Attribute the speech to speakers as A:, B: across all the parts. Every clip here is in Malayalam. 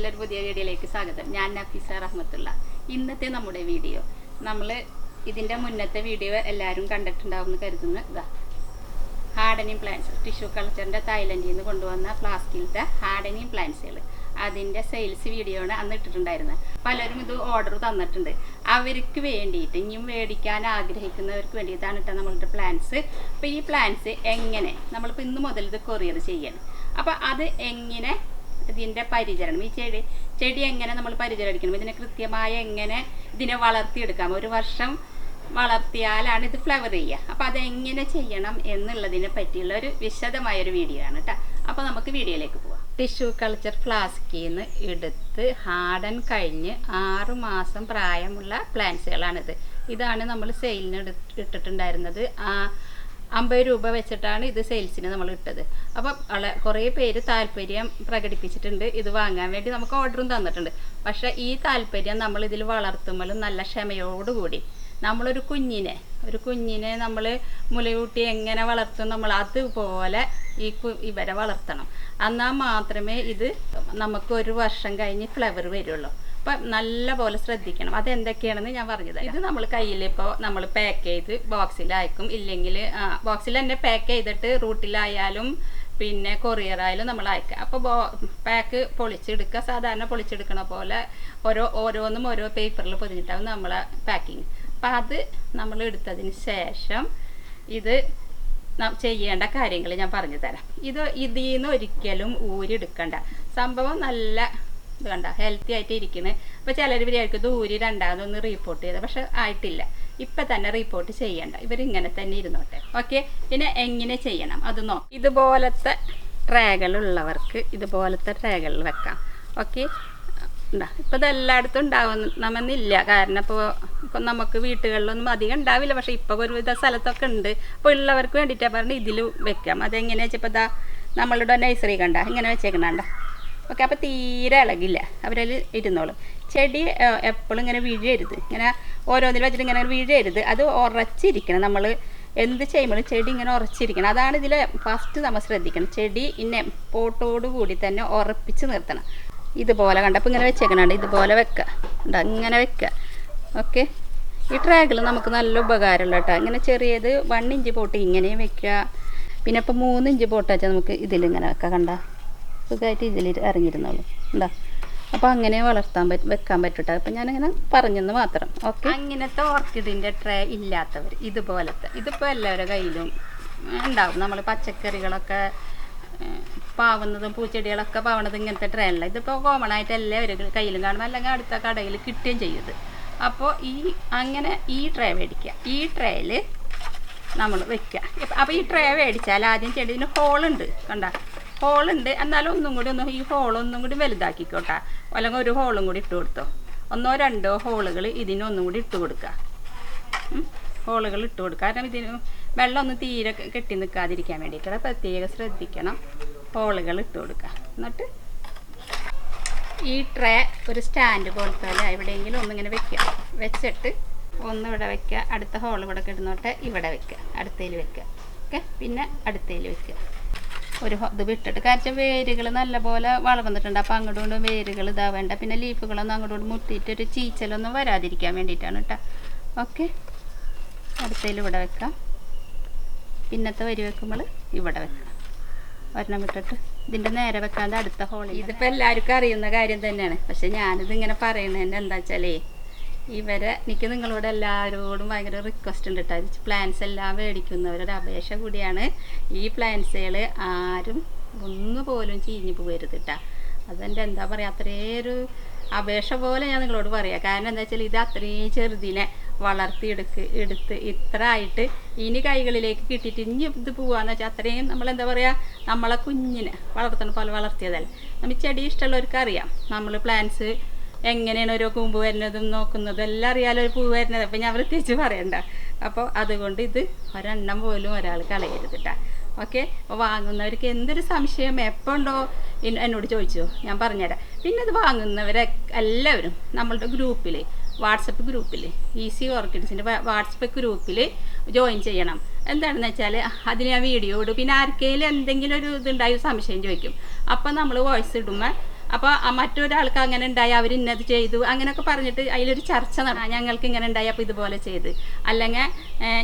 A: വ്ളോഗ്സിലെ ഒരു പുതിയ വീഡിയോയിലേക്ക് സ്വാഗതം. ഞാൻ നഫീസ റഹ്മത്തുള്ള. ഇന്നത്തെ നമ്മുടെ വീഡിയോ. നമ്മൾ ഇതിന്റെ മുന്നത്തെ വീഡിയോ എല്ലാവരും കണ്ടിട്ടുണ്ടാവുമെന്ന് കരുതുന്നു. ഇതാ. ഹാർഡനിങ് പ്ലാന്റ്സ് ടിഷ്യൂ കൾച്ചറിന്റെ തായ്ലൻഡിൽ നിന്ന് കൊണ്ടുവന്ന ഫ്ലാസ്കിലത്തെ ഹാർഡനിങ് പ്ലാന്റ്സുകൾ അതിന്റെ സെയിൽസ് വീഡിയോ ആണ് അന്ന് ഇട്ടിട്ടുണ്ടായിരുന്നത്. പലരും ഇത് ഓർഡർ തന്നിട്ടുണ്ട്. അവർക്ക് വേണ്ടിയിട്ട് ഇനിയും മേടിക്കാൻ ആഗ്രഹിക്കുന്നവർക്ക് വേണ്ടിയിട്ടാണ് ഇട്ട നമ്മളുടെ പ്ലാന്റ്സ് അപ്പോൾ ഈ പ്ലാന്റ്സ് എങ്ങനെ? നമ്മളിപ്പോൾ ഇന്ന് മുതൽ ഇത് കൊറിയർ ചെയ്യണം. അപ്പോൾ അത് എങ്ങനെ ഇതിന്റെ പരിചരണം. ഈ ചെടി ചെടി എങ്ങനെ നമ്മൾ പരിചരിക്കണം ഇതിനെ കൃത്യമായ എങ്ങനെ ഇതിനെ വളർത്തിയെടുക്കാം? ഒരു വർഷം വളർത്തിയാലാണ് ഇത് ഫ്ലവർ ചെയ്യുക. അപ്പോൾ അതെങ്ങനെ ചെയ്യണം എന്നുള്ളതിനെ പറ്റിയുള്ള ഒരു വിശദമായ ഒരു വീഡിയോ ആണ് കേട്ടോ അപ്പോൾ നമുക്ക് വീഡിയോയിലേക്ക് പോവാം. ടിഷ്യൂ കൾച്ചർ ഫ്ലാസ്കിൽ നിന്ന് എടുത്ത് ഹാർഡൻ കഴിഞ്ഞ് ആറു മാസം പ്രായമുള്ള പ്ലാന്റ്സുകളാണിത്. ഇതാണ് നമ്മൾ സെയിലിന് ഇട്ടിട്ടുണ്ടായിരുന്നത്. ആ അമ്പത് രൂപ വെച്ചിട്ടാണ് ഇത് സെയിൽസിന് നമ്മൾ ഇട്ടത്. അപ്പം കുറേ പേര് താല്പര്യം പ്രകടിപ്പിച്ചിട്ടുണ്ട് ഇത് വാങ്ങാൻ വേണ്ടി നമുക്ക് ഓർഡറും തന്നിട്ടുണ്ട്. പക്ഷേ ഈ താല്പര്യം നമ്മൾ ഇതിൽ വളർത്തുമ്പോഴും നല്ല ക്ഷമയോടുകൂടി. നമ്മളൊരു കുഞ്ഞിനെ ഒരു കുഞ്ഞിനെ നമ്മൾ മുലയൂട്ടി എങ്ങനെ വളർത്തും നമ്മൾ അതുപോലെ ഈ ഇവരെ വളർത്തണം. എന്നാൽ മാത്രമേ ഇത് നമുക്ക് ഒരു വർഷം കഴിഞ്ഞ് ഫ്ലവർ വരുള്ളൂ. അപ്പം നല്ല പോലെ ശ്രദ്ധിക്കണം. അതെന്തൊക്കെയാണെന്ന് ഞാൻ പറഞ്ഞത് ഇത് നമ്മൾ കയ്യിൽ ഇപ്പോൾ നമ്മൾ പാക്ക് ചെയ്ത് ബോക്സിൽ അയക്കും. ഇല്ലെങ്കിൽ ബോക്സിൽ തന്നെ പാക്ക് ചെയ്തിട്ട് റൂട്ടിലായാലും പിന്നെ കൊറിയർ ആയാലും നമ്മൾ അയക്കുക അപ്പോൾ ബോ പാക്ക് പൊളിച്ചെടുക്കുക. സാധാരണ പൊളിച്ചെടുക്കണ പോലെ ഓരോ ഓരോന്നും ഓരോ പേപ്പറിൽ പൊതിഞ്ഞിട്ടാവും നമ്മളെ പാക്കിങ് അപ്പം അത് നമ്മൾ എടുത്തതിന് ശേഷം ഇത് ചെയ്യേണ്ട കാര്യങ്ങൾ ഞാൻ പറഞ്ഞു തരാം. ഇത് ഇതിൽ നിന്ന് ഒരിക്കലും ഊരിയെടുക്കണ്ട. സംഭവം നല്ല ഇത് കണ്ട ഹെൽത്തി ആയിട്ട് ഇരിക്കുന്നത് അപ്പോൾ ചിലർ വിചാരിക്കും ഊരി രണ്ടാമതൊന്ന് റീപ്പോർട്ട് ചെയ്ത് പക്ഷെ ആയിട്ടില്ല. ഇപ്പം തന്നെ റിപ്പോർട്ട് ചെയ്യണ്ട. ഇവരിങ്ങനെ തന്നെ ഇരുന്നോട്ടെ. ഓക്കെ പിന്നെ എങ്ങനെ ചെയ്യണം? അത് നോ ഇതുപോലത്തെ ട്രേകളുള്ളവർക്ക് ഇതുപോലത്തെ ട്രേകളിൽ വെക്കാം. ഓക്കെ ഉണ്ടാ ഇപ്പം ഇതെല്ലായിടത്തും ഉണ്ടാവുന്നില്ല കാരണം ഇപ്പോൾ ഇപ്പം നമുക്ക് വീട്ടുകളിലൊന്നും അധികം ഉണ്ടാവില്ല. പക്ഷേ ഇപ്പോൾ ഒരുവിധ സ്ഥലത്തൊക്കെ ഉണ്ട്. അപ്പോൾ ഉള്ളവർക്ക് വേണ്ടിയിട്ടാണ് പറഞ്ഞ് ഇതിൽ വെക്കാം. അതെങ്ങനെയാ വെച്ചാൽ ഇപ്പോൾ ഇതാ നമ്മളുടെ നഴ്സറി കണ്ട ഇങ്ങനെ വെച്ചേക്കണണ്ട? ഓക്കെ അപ്പോൾ തീരെ ഇളകില്ല. അവരതിൽ ഇരുന്നോളും. ചെടി എപ്പോഴും ഇങ്ങനെ വീഴരുത്. ഇങ്ങനെ ഓരോന്നിൽ വെച്ചിട്ട് ഇങ്ങനെ വീഴരുത്. അത് ഉറച്ചിരിക്കണം. നമ്മൾ എന്ത് ചെയ്യുമ്പോഴും ചെടി ഇങ്ങനെ ഉറച്ചിരിക്കണം. അതാണ് ഇതിൽ ഫസ്റ്റ് നമ്മൾ ശ്രദ്ധിക്കണം. ചെടി ഇന്നെ പോട്ടോട് കൂടി തന്നെ ഉറപ്പിച്ച് നിർത്തണം. ഇതുപോലെ കണ്ടപ്പോൾ ഇങ്ങനെ വെച്ചേക്കണുണ്ട് ഇതുപോലെ വെക്കുക ഉണ്ട് ഇങ്ങനെ വെക്കുക ഓക്കെ? ഈ ട്രാഗിൽ നമുക്ക് നല്ല ഉപകാരമുള്ള കേട്ടോ. ഇങ്ങനെ ചെറിയത് വൺ ഇഞ്ച് പോട്ട് ഇങ്ങനെയും വെക്കുക പിന്നെ ഇപ്പോൾ മൂന്ന് ഇഞ്ച് പോട്ട് വെച്ചാൽ നമുക്ക് ഇതിലിങ്ങനെ വെക്കാം. കണ്ട? സുഖമായിട്ട് ഇതിൽ ഇറങ്ങിയിരുന്നുള്ളൂ. എന്താ? അപ്പോൾ അങ്ങനെ വളർത്താൻ പറ്റും വെക്കാൻ പറ്റൂട്ടോ. അപ്പം ഞാനിങ്ങനെ പറഞ്ഞെന്ന് മാത്രം. ഓക്കെ? അങ്ങനത്തെ ഓർക്കിഡിന്റെ ട്രേ ഇല്ലാത്തവർ ഇതുപോലത്തെ. ഇതിപ്പോൾ എല്ലാവരുടെ കയ്യിലും ഉണ്ടാവും. നമ്മൾ പച്ചക്കറികളൊക്കെ പാവുന്നതും പൂച്ചെടികളൊക്കെ പാവണതും ഇങ്ങനത്തെ ട്രേ അല്ല. ഇതിപ്പോ കോമൺ ആയിട്ട് എല്ലാവരും കയ്യിലും കാണും അല്ലെങ്കിൽ അടുത്ത കടയിൽ കിട്ടുകയും ചെയ്യും ഇത്. അപ്പോൾ ഈ അങ്ങനെ ഈ ട്രേ മേടിക്കുക. ഈ ട്രേയിൽ നമ്മൾ വെക്കുക. അപ്പോൾ ഈ ട്രേ മേടിച്ചാൽ ആദ്യം ചെടിന് ഹോളുണ്ട്. കണ്ട? ഹോളുണ്ട് എന്നാലും ഒന്നും കൂടി ഒന്ന് ഈ ഹോളൊന്നും കൂടി വലുതാക്കിക്കോട്ടെ. അല്ലെങ്കിൽ ഒരു ഹോളും കൂടി ഇട്ട് കൊടുത്തോ. ഒന്നോ രണ്ടോ ഹോളുകൾ ഇതിനൊന്നും കൂടി ഇട്ട് കൊടുക്കുക ഹോളുകൾ ഇട്ട് കൊടുക്കുക കാരണം ഇതിന് വെള്ളമൊന്നും തീരെ കെട്ടി നിൽക്കാതിരിക്കാൻ വേണ്ടിയിട്ട് പ്രത്യേകം ശ്രദ്ധിക്കണം. ഹോളുകൾ ഇട്ട് കൊടുക്കുക എന്നിട്ട് ഈ ട്രേ ഒരു സ്റ്റാൻഡ് പോലത്തെ എവിടെയെങ്കിലും ഒന്നിങ്ങനെ വെക്കുക. വെച്ചിട്ട് ഒന്ന് ഇവിടെ വെക്കുക. അടുത്ത ഹോൾ ഇവിടെ കിടന്നോട്ടെ. ഇവിടെ വെക്കുക. അടുത്തേൽ വെക്കുക. ഓക്കെ? പിന്നെ അടുത്തേൽ വെക്കുക. ഒരു ഇത് വിട്ടിട്ട്. കാരണം വേരുകൾ നല്ലപോലെ വളർന്നിട്ടുണ്ട് അപ്പോൾ അങ്ങോട്ടും ഇങ്ങോട്ടും വേരുകൾ ഇതാവേണ്ട. പിന്നെ ലീഫുകളൊന്നും അങ്ങോട്ടും മുട്ടിയിട്ട് ഒരു ചീച്ചലൊന്നും വരാതിരിക്കാൻ വേണ്ടിയിട്ടാണ് കേട്ടോ ഓക്കെ. അടുത്തതിൽ ഇവിടെ വെക്കാം. പിന്നത്തെ വരി വെക്കുമ്പോൾ ഇവിടെ വെക്കാം. ഒരെണ്ണം വിട്ടിട്ട്. ഇതിന്റെ നേരെ വെക്കാതെ അടുത്ത ഹോളിൽ ഇതിപ്പോൾ എല്ലാവർക്കും അറിയുന്ന കാര്യം തന്നെയാണ്. പക്ഷെ ഞാനിത് ഇങ്ങനെ പറയുന്നതിന്റെ എന്താ വെച്ചാലേ ഇവരെ എനിക്ക് നിങ്ങളോട് എല്ലാവരോടും ഭയങ്കര റിക്വസ്റ്റ് ഉണ്ട് കേട്ടോ പ്ലാൻസ് എല്ലാം മേടിക്കുന്നവരുടെ അപേക്ഷ കൂടിയാണ്. ഈ പ്ലാൻസുകൾ ആരും ഒന്നുപോലും ചീഞ്ഞു പോകരുത് കേട്ടോ അതെന്റെ എന്താ പറയുക അത്രയൊരു അപേക്ഷ പോലെ ഞാൻ നിങ്ങളോട് പറയാം. കാരണം എന്താ വെച്ചാൽ ഇത് അത്രയും ചെറുതിനെ വളർത്തിയെടുക്ക് എടുത്ത് ഇത്ര ആയിട്ട് ഇനി കൈകളിലേക്ക് കിട്ടിയിട്ട് ഇനി ഇത് പോവാന്ന് വെച്ചാൽ അത്രയും നമ്മൾ എന്താ പറയുക നമ്മളെ കുഞ്ഞിനെ വളർത്തണ പോലെ വളർത്തിയതല്ല. നമ്മൾ ചെടി ഇഷ്ടമുള്ളവർക്ക് അറിയാം. നമ്മൾ പ്ലാന്റ്സ് എങ്ങനെയാണ് ഓരോ കൂമ്പ് വരുന്നതും നോക്കുന്നതും എല്ലാം അറിയാലോ ഒരു പൂ വരുന്നത്. അപ്പം ഞാൻ പ്രത്യേകിച്ച് പറയണ്ട. അപ്പോൾ അതുകൊണ്ട് ഇത് ഒരെണ്ണം പോലും ഒരാൾ കളയരുത് കേട്ടോ ഓക്കെ? അപ്പോൾ വാങ്ങുന്നവർക്ക് എന്തൊരു സംശയം? എപ്പോൾ ഉണ്ടോ? എന്നോട് ചോദിച്ചോ. ഞാൻ പറഞ്ഞുതരാം. പിന്നെ ഇത് വാങ്ങുന്നവരെ എല്ലാവരും നമ്മളുടെ ഗ്രൂപ്പിൽ വാട്സപ്പ് ഗ്രൂപ്പിൽ ഈസി ഓർക്കിഡ്സിന്റെ വാട്സപ്പ് ഗ്രൂപ്പിൽ ജോയിൻ ചെയ്യണം. എന്താണെന്ന് വെച്ചാൽ അതിന് ഞാൻ വീഡിയോ ഇടും. പിന്നെ ആർക്കെങ്കിലും എന്തെങ്കിലും ഒരു ഇതുണ്ടായി സംശയം ചോദിക്കും. അപ്പം നമ്മൾ വോയിസ് ഇടുമ്പോൾ അപ്പോൾ മറ്റൊരാൾക്ക് അങ്ങനെ ഉണ്ടായി അവർ ഇന്നത് ചെയ്തു. അങ്ങനെയൊക്കെ പറഞ്ഞിട്ട് അതിലൊരു ചർച്ച നടന്നു ഞങ്ങൾക്ക് ഇങ്ങനെ ഉണ്ടായി അപ്പോൾ ഇതുപോലെ ചെയ്ത്. അല്ലെങ്കിൽ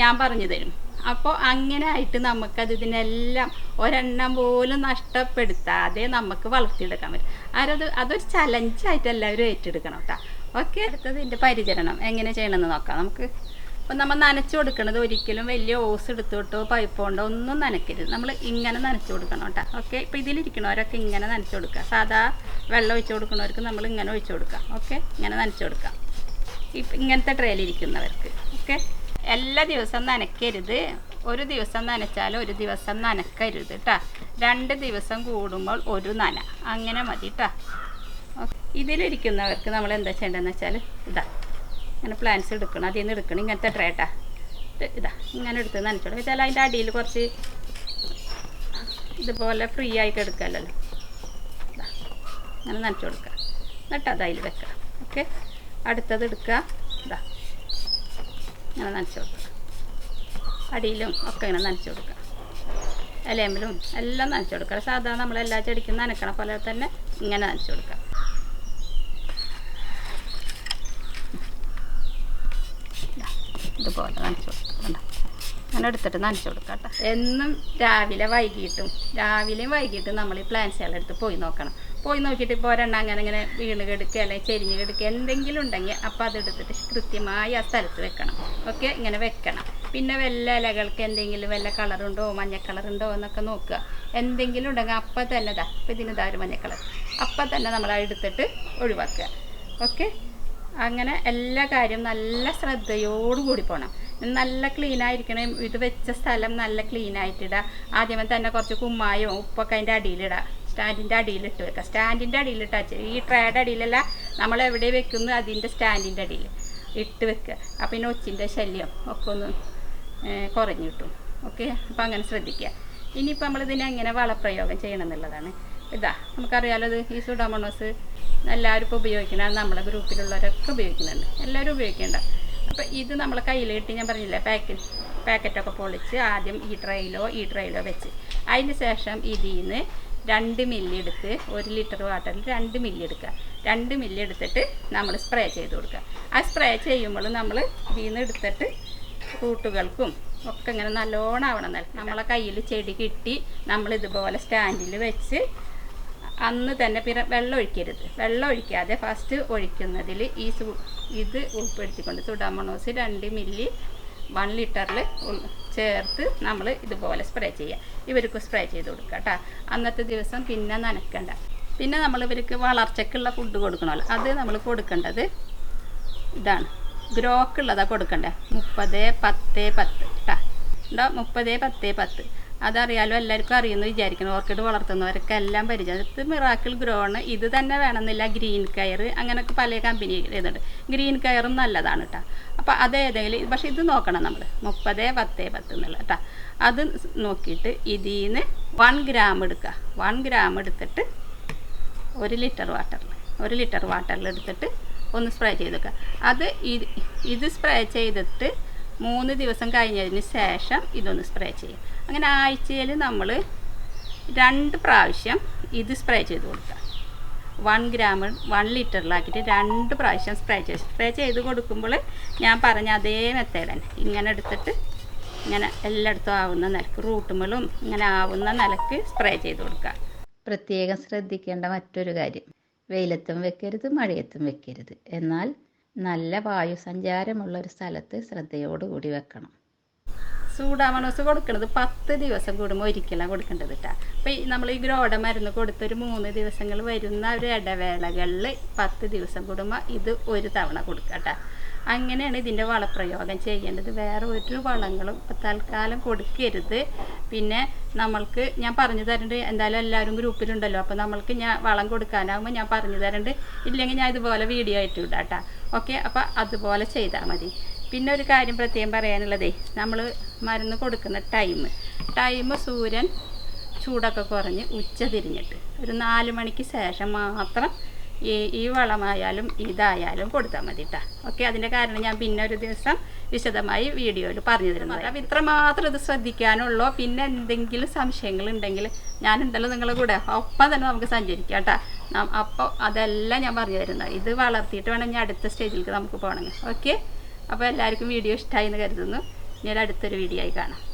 A: ഞാൻ പറഞ്ഞു തരും. അപ്പോൾ അങ്ങനെ ആയിട്ട് നമുക്കത് ഇതിനെല്ലാം ഒരെണ്ണം പോലും നഷ്ടപ്പെടുത്താതെ നമുക്ക് വളർത്തിയെടുക്കാൻ പറ്റും. ആരത് അതൊരു ചലഞ്ചായിട്ട് എല്ലാവരും ഏറ്റെടുക്കണം കേട്ടോ ഓക്കെ? അടുത്തത് ഇതിന്റെ പരിചരണം. എങ്ങനെ ചെയ്യണമെന്ന് നോക്കാം. നമുക്ക് അപ്പം നമ്മൾ നനച്ചു കൊടുക്കണത് ഒരിക്കലും വലിയ ഓസ് എടുത്തോട്ടോ പൈപ്പ് കൊണ്ടോ ഒന്നും നനയ്ക്കരുത്. നമ്മൾ ഇങ്ങനെ നനച്ചു കൊടുക്കണം കേട്ടോ. ഓക്കെ? ഇപ്പോൾ ഇതിലിരിക്കണവരൊക്കെ ഇങ്ങനെ നനച്ചു കൊടുക്കുക. സാധാ വെള്ളം ഒഴിച്ചു കൊടുക്കുന്നവർക്ക് നമ്മൾ ഇങ്ങനെ ഒഴിച്ചു കൊടുക്കാം ഓക്കെ? ഇങ്ങനെ നനച്ചു കൊടുക്കാം ഇപ്പം ഇങ്ങനത്തെ ട്രെയിലിരിക്കുന്നവർക്ക് ഓക്കെ? എല്ലാ ദിവസവും നനയ്ക്കരുത്. ഒരു ദിവസം നനച്ചാൽ ഒരു ദിവസം നനക്കരുത് കേട്ടോ രണ്ട് ദിവസം കൂടുമ്പോൾ ഒരു നന. അങ്ങനെ മതി കേട്ടോ ഇതിലിരിക്കുന്നവർക്ക് നമ്മൾ എന്താ ചെയ്യേണ്ടതെന്ന് വെച്ചാൽ ഇതാ. ഇങ്ങനെ പ്ലാന്റ്സ് എടുക്കണം. അതിൽ നിന്ന് എടുക്കണം. ഇങ്ങനത്തെ ട്രേട്ടാ ഇതാ ഇങ്ങനെ എടുത്ത് നനച്ചോളൂ. വെച്ചാൽ അതിന്റെ അടിയിൽ കുറച്ച് ഇതുപോലെ ഫ്രീ ആയിട്ട് എടുക്കാമല്ലോ ഇതാ ഇങ്ങനെ നനച്ചു കൊടുക്കുക. എന്നിട്ട് അത് അതിൽ വെക്കുക. ഓക്കെ അടുത്തത് എടുക്കുക. ഇതാ ഇങ്ങനെ നനച്ചു കൊടുക്കുക. അടിയിലും ഒക്കെ ഇങ്ങനെ നനച്ചു കൊടുക്കുക. ഇലയമ്പിലും എല്ലാം നനച്ചു കൊടുക്കുക. സാധാരണ നമ്മൾ എല്ലാ ചെടിക്കും നനക്കണ പോലെ തന്നെ ഇങ്ങനെ നനച്ചു കൊടുക്കുക ഇതാ, ഇതുപോലെ നനച്ചു കൊടുക്കണ്ട കണ്ടോ? അങ്ങനെ എടുത്തിട്ട് നനച്ചു കൊടുക്കാം കേട്ടോ. എന്നും രാവിലെ വൈകിട്ടും രാവിലെയും വൈകിട്ടും നമ്മൾ ഈ പ്ലാന്റ്സുകളെടുത്ത് പോയി നോക്കണം. പോയി നോക്കിയിട്ട് ഇപ്പോൾ ഒരെണ്ണം അങ്ങനെ ഇങ്ങനെ വീണ് കെടുക്കുക അല്ലെങ്കിൽ ചെരിഞ്ഞ് കെടുക്കുക എന്തെങ്കിലും ഉണ്ടെങ്കിൽ അപ്പോൾ അതെടുത്തിട്ട് കൃത്യമായി ആ സ്ഥലത്ത് വെക്കണം. ഓക്കെ ഇങ്ങനെ വെക്കണം. പിന്നെ വല്ല ഇലകൾക്ക് എന്തെങ്കിലും വല്ല കളറുണ്ടോ മഞ്ഞ കളറുണ്ടോ എന്നൊക്കെ നോക്കുക. എന്തെങ്കിലും ഉണ്ടെങ്കിൽ അപ്പം തന്നെ ഇതാ ഇപ്പം ഇതിന് ഇതാ ഒരു മഞ്ഞ കളർ അപ്പം തന്നെ നമ്മൾ എടുത്തിട്ട് ഒഴിവാക്കുക. ഓക്കെ അങ്ങനെ എല്ലാ കാര്യവും നല്ല ശ്രദ്ധയോടുകൂടി പോകണം നല്ല ക്ലീൻ ആയിരിക്കണം ഇത് വെച്ച സ്ഥലം നല്ല ക്ലീൻ ആയിട്ടിടുക ആദ്യമേ തന്നെ കുറച്ച് കുമ്മായോ ഉപ്പൊക്കെ അതിന്റെ അടിയിലിടുക സ്റ്റാൻഡിന്റെ അടിയിലിട്ട് വെക്കുക സ്റ്റാൻഡിന്റെ അടിയിലിട്ടാ ഈ ട്രേയുടെ അടിയിലല്ല നമ്മൾ എവിടെ വെക്കുന്നു അതിന്റെ സ്റ്റാൻഡിന്റെ അടിയിൽ ഇട്ട് വെക്കുക അപ്പം പിന്നെ ഒച്ചിന്റെ ശല്യം ഒക്കെ ഒന്ന് കുറഞ്ഞു കിട്ടും. ഓക്കെ? അപ്പം അങ്ങനെ ശ്രദ്ധിക്കുക ഇനിയിപ്പോൾ നമ്മളിതിനെ എങ്ങനെ വളപ്രയോഗം ചെയ്യണം എന്നുള്ളതാണ്. ഇതാ നമുക്കറിയാലോ ഇത് ഈ സുഡാമോണോസ് എല്ലാവരും ഇപ്പോൾ ഉപയോഗിക്കണം നമ്മളെ ഗ്രൂപ്പിലുള്ളവരൊക്കെ ഉപയോഗിക്കുന്നുണ്ട്. എല്ലാവരും ഉപയോഗിക്കേണ്ട. അപ്പോൾ ഇത് നമ്മൾ കയ്യിലിട്ട് ഞാൻ പറഞ്ഞില്ലേ പാക്കറ്റ് പാക്കറ്റൊക്കെ പൊളിച്ച് ആദ്യം ഈ ട്രെയിലോ ഈ ട്രെയിലോ വെച്ച്. അതിന് ശേഷം ഇതിൽ നിന്ന് രണ്ട് മില്ലി എടുത്ത് ഒരു ലിറ്റർ വാട്ടറിൽ രണ്ട് മില്ലി എടുക്കുക. രണ്ട് മില്ലി എടുത്തിട്ട് നമ്മൾ സ്പ്രേ ചെയ്ത് കൊടുക്കുക. ആ സ്പ്രേ ചെയ്യുമ്പോൾ നമ്മൾ ഇതിൽ നിന്ന് എടുത്തിട്ട് റൂട്ടുകൾക്കും ഒക്കെ ഇങ്ങനെ നല്ലോണം ആവണം. നമ്മളെ കയ്യിൽ ചെടി കിട്ടി നമ്മൾ ഇതുപോലെ സ്റ്റാൻഡിൽ വെച്ച് അന്ന് തന്നെ പിന്നെ വെള്ളം ഒഴിക്കരുത്. വെള്ളം ഒഴിക്കാതെ ഫസ്റ്റ് ഒഴിക്കുന്നതിൽ ഈ ഇത് ഉൾപ്പെടുത്തിക്കൊണ്ട് സുഡാമോണോസ് രണ്ട് മില്ലി വൺ ലിറ്ററിൽ ചേർത്ത് നമ്മൾ ഇതുപോലെ സ്പ്രേ ചെയ്യുക ഇവർക്ക് സ്പ്രേ ചെയ്ത് കൊടുക്കുക കേട്ടോ അന്നത്തെ ദിവസം പിന്നെ നനക്കണ്ട. പിന്നെ നമ്മൾ ഇവർക്ക് വളർച്ചയ്ക്കുള്ള ഫുഡ് കൊടുക്കണമല്ലോ. അത് നമ്മൾ കൊടുക്കേണ്ടത് ഇതാണ്. ഗ്രോക്ക് ഗ്രോക്കുള്ളതാണ് കൊടുക്കണ്ടേ. മുപ്പത് പത്ത് പത്ത് കേട്ടോ ഉണ്ടോ മുപ്പത് പത്ത് പത്ത്. അതറിയാലോ എല്ലാവർക്കും അറിയുമെന്ന് വിചാരിക്കണം ഓർക്കിഡ് വളർത്തുന്നവരൊക്കെ എല്ലാം പരിചയം ഇത് മിറാക്കിൾ ഗ്രോണ്. ഇത് തന്നെ വേണമെന്നില്ല. ഗ്രീൻ കയർ അങ്ങനെയൊക്കെ പല കമ്പനി ഇതുണ്ട് ഗ്രീൻ കയറും നല്ലതാണ് കേട്ടോ അപ്പോൾ അത് ഏതെങ്കിലും പക്ഷേ ഇത് നോക്കണം നമ്മൾ മുപ്പത് പത്ത് പത്ത് എന്നുള്ള കേട്ടോ അത് നോക്കിയിട്ട് ഇതിൽ നിന്ന് വൺ ഗ്രാം എടുക്കുക. വൺ ഗ്രാം എടുത്തിട്ട് ഒരു ലിറ്റർ വാട്ടറിൽ ഒരു ലിറ്റർ വാട്ടറിൽ എടുത്തിട്ട് ഒന്ന് സ്പ്രേ ചെയ്ത് വെക്കുക. അത് ഇത് സ്പ്രേ ചെയ്തിട്ട് മൂന്ന് ദിവസം കഴിഞ്ഞതിന് ശേഷം ഇതൊന്ന് സ്പ്രേ ചെയ്യും. അങ്ങനെ ആഴ്ചയിൽ നമ്മൾ രണ്ട് പ്രാവശ്യം ഇത് സ്പ്രേ ചെയ്ത് കൊടുക്കുക. വൺ ഗ്രാം വൺ ലിറ്ററിലാക്കിയിട്ട് രണ്ട് പ്രാവശ്യം സ്പ്രേ ചെയ്ത് സ്പ്രേ ചെയ്ത് കൊടുക്കുമ്പോൾ ഞാൻ പറഞ്ഞ അതേ മെത്തേഡ് തന്നെ. ഇങ്ങനെ എടുത്തിട്ട് ഇങ്ങനെ എല്ലായിടത്തും ആവുന്ന നിലയ്ക്ക് റൂട്ടുമലും ഇങ്ങനെ ആവുന്ന നിലയ്ക്ക് സ്പ്രേ ചെയ്ത് കൊടുക്കുക.
B: പ്രത്യേകം ശ്രദ്ധിക്കേണ്ട മറ്റൊരു കാര്യം. വെയിലത്തും വെക്കരുത് മഴയത്തും വെക്കരുത്. എന്നാൽ നല്ല വായു സഞ്ചാരമുള്ള ഒരു സ്ഥലത്ത് ശ്രദ്ധയോടുകൂടി വെക്കണം
A: സൂഡാമണോസ് കൊടുക്കുന്നത് പത്ത് ദിവസം കൂടുമ്പോൾ ഒരിക്കലാണ് കൊടുക്കേണ്ടത് കേട്ടോ അപ്പോൾ നമ്മൾ ഈ ഗ്രോഡ മരുന്ന് കൊടുത്തൊരു മൂന്ന് ദിവസങ്ങൾ വരുന്ന ഒരു ഇടവേളകളിൽ പത്ത് ദിവസം കൂടുമ്പോൾ ഇത് ഒരു തവണ കൊടുക്കാം കേട്ടോ അങ്ങനെയാണ് ഇതിന്റെ വളപ്രയോഗം ചെയ്യേണ്ടത്. വേറെ ഒരു വളങ്ങളും തൽക്കാലം കൊടുക്കരുത്. പിന്നെ നമ്മൾക്ക് ഞാൻ പറഞ്ഞു തരണ്ട് എന്തായാലും എല്ലാവരും ഗ്രൂപ്പിലുണ്ടല്ലോ അപ്പോൾ നമ്മൾക്ക് ഞാൻ വളം കൊടുക്കാനാകുമ്പോൾ ഞാൻ പറഞ്ഞു തരണ്ട്. ഇല്ലെങ്കിൽ ഞാൻ ഇതുപോലെ വീഡിയോ ആയിട്ട് ഇടാം കേട്ടോ ഓക്കെ? അപ്പോൾ അതുപോലെ ചെയ്താൽ മതി. പിന്നെ ഒരു കാര്യം പ്രത്യേകം പറയാനുള്ളതേ നമ്മൾ മരുന്ന് കൊടുക്കുന്ന ടൈം. ടൈം സൂര്യൻ ചൂടൊക്കെ കുറഞ്ഞ് ഉച്ച തിരിഞ്ഞിട്ട് ഒരു നാല് മണിക്ക് ശേഷം മാത്രം ഈ ഈ വളമായാലും ഇതായാലും കൊടുത്താൽ മതി കേട്ടോ ഓക്കെ അതിന്റെ കാരണം ഞാൻ പിന്നെ ഒരു ദിവസം വിശദമായി വീഡിയോയിൽ പറഞ്ഞു തരുന്നത് അപ്പം ഇത്ര മാത്രം ഇത് ശ്രദ്ധിക്കാനുള്ളൂ? പിന്നെ എന്തെങ്കിലും സംശയങ്ങൾ ഉണ്ടെങ്കിൽ ഞാൻ എന്തായാലും നിങ്ങളുടെ കൂടെ ഒപ്പം തന്നെ നമുക്ക് സഞ്ചരിക്കാം കേട്ടോ. അപ്പോൾ അതെല്ലാം ഞാൻ പറഞ്ഞു തരുന്നത്. ഇത് വളർത്തിയിട്ട് വേണം ഞാൻ അടുത്ത സ്റ്റേജിലേക്ക് നമുക്ക് പോകണമെങ്കിൽ. ഓക്കെ? അപ്പോൾ എല്ലാവർക്കും വീഡിയോ ഇഷ്ടമായി എന്ന് കരുതുന്നു. ഒരു അടുത്തൊരു വീഡിയോ ആയി കാണാം.